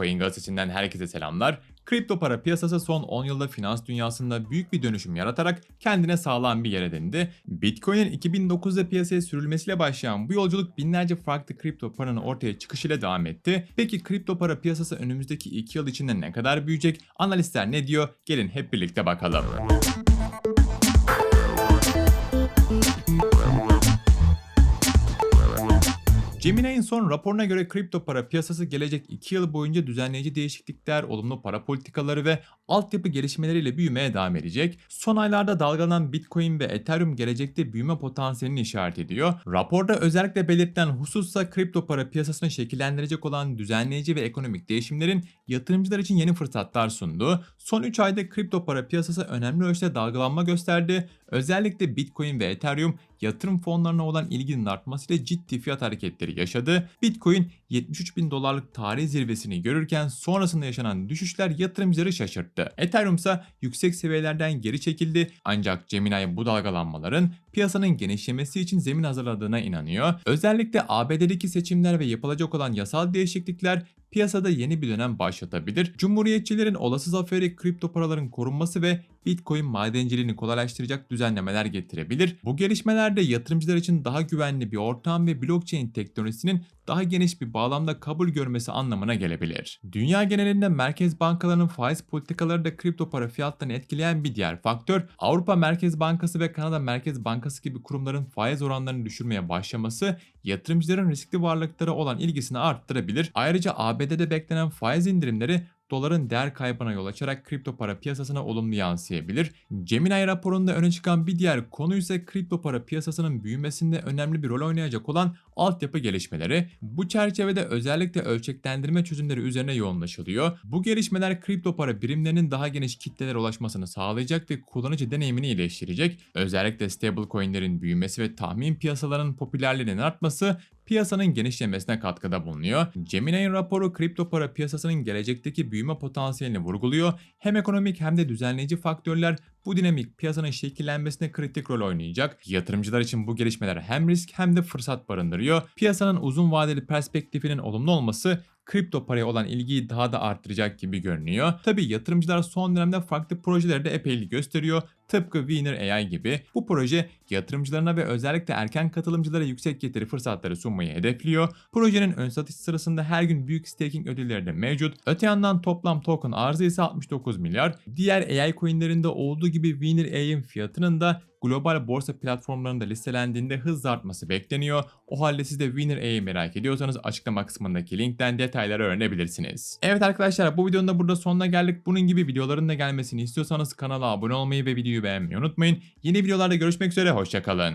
Coin gazetesinden herkese selamlar. Kripto para piyasası son 10 yılda finans dünyasında büyük bir dönüşüm yaratarak kendine sağlam bir yer edindi. Bitcoin'in 2009'da piyasaya sürülmesiyle başlayan bu yolculuk binlerce farklı kripto paranın ortaya çıkışıyla devam etti. Peki kripto para piyasası önümüzdeki 2 yıl içinde ne kadar büyüyecek? Analistler ne diyor? Gelin hep birlikte bakalım. Gemini'nin son raporuna göre kripto para piyasası gelecek 2 yıl boyunca düzenleyici değişiklikler, olumlu para politikaları ve altyapı gelişmeleriyle büyümeye devam edecek. Son aylarda dalgalanan Bitcoin ve Ethereum gelecekte büyüme potansiyelini işaret ediyor. Raporda özellikle belirtilen husussa kripto para piyasasını şekillendirecek olan düzenleyici ve ekonomik değişimlerin yatırımcılar için yeni fırsatlar sundu. Son 3 ayda kripto para piyasası önemli ölçüde dalgalanma gösterdi. Özellikle Bitcoin ve Ethereum yatırım fonlarına olan ilginin artmasıyla ciddi fiyat hareketleri yaşadı. Bitcoin 73 bin dolarlık tarih zirvesini görürken sonrasında yaşanan düşüşler yatırımcıları şaşırttı. Ethereum ise yüksek seviyelerden geri çekildi ancak Gemini bu dalgalanmaların piyasanın genişlemesi için zemin hazırladığına inanıyor. Özellikle ABD'deki seçimler ve yapılacak olan yasal değişiklikler piyasada yeni bir dönem başlatabilir. Cumhuriyetçilerin olası zaferi kripto paraların korunması ve Bitcoin madenciliğini kolaylaştıracak düzenlemeler getirebilir. Bu gelişmelerde yatırımcılar için daha güvenli bir ortam ve blockchain teknolojisinin daha geniş bir bağlamda kabul görmesi anlamına gelebilir. Dünya genelinde merkez bankalarının faiz politikaları da kripto para fiyatlarını etkileyen bir diğer faktör. Avrupa Merkez Bankası ve Kanada Merkez Bankası gibi kurumların faiz oranlarını düşürmeye başlaması yatırımcıların riskli varlıklara olan ilgisini arttırabilir. Ayrıca ABD'de beklenen faiz indirimleri doların değer kaybına yol açarak kripto para piyasasına olumlu yansıyabilir. Gemini raporunda öne çıkan bir diğer konu ise kripto para piyasasının büyümesinde önemli bir rol oynayacak olan altyapı gelişmeleri. Bu çerçevede özellikle ölçeklendirme çözümleri üzerine yoğunlaşılıyor. Bu gelişmeler kripto para birimlerinin daha geniş kitlelere ulaşmasını sağlayacak ve kullanıcı deneyimini iyileştirecek. Özellikle stablecoin'lerin büyümesi ve tahmin piyasalarının popülerliğinin artması piyasanın genişlemesine katkıda bulunuyor. Gemini'nin raporu kripto para piyasasının gelecekteki büyüme potansiyelini vurguluyor. Hem ekonomik hem de düzenleyici faktörler bu dinamik piyasanın şekillenmesine kritik rol oynayacak. Yatırımcılar için bu gelişmeler hem risk hem de fırsat barındırıyor. Piyasanın uzun vadeli perspektifinin olumlu olması kripto paraya olan ilgiyi daha da arttıracak gibi görünüyor. Tabi yatırımcılar son dönemde farklı projelerde epeylik gösteriyor. Tıpkı Winner AI gibi bu proje yatırımcılarına ve özellikle erken katılımcılara yüksek getiri fırsatları sunmayı hedefliyor. Projenin ön satış sırasında her gün büyük staking ödülleri de mevcut. Öte yandan toplam token arzı ise 69 milyar. Diğer AI coinlerinde olduğu gibi Winner AI'nin fiyatının da global borsa platformlarında listelendiğinde hızla artması bekleniyor. O halde siz de Winner A'yı merak ediyorsanız açıklama kısmındaki linkten detayları öğrenebilirsiniz. Evet arkadaşlar bu videonun da burada sonuna geldik. Bunun gibi videoların da gelmesini istiyorsanız kanala abone olmayı ve videoyu beğenmeyi unutmayın. Yeni videolarda görüşmek üzere hoşçakalın.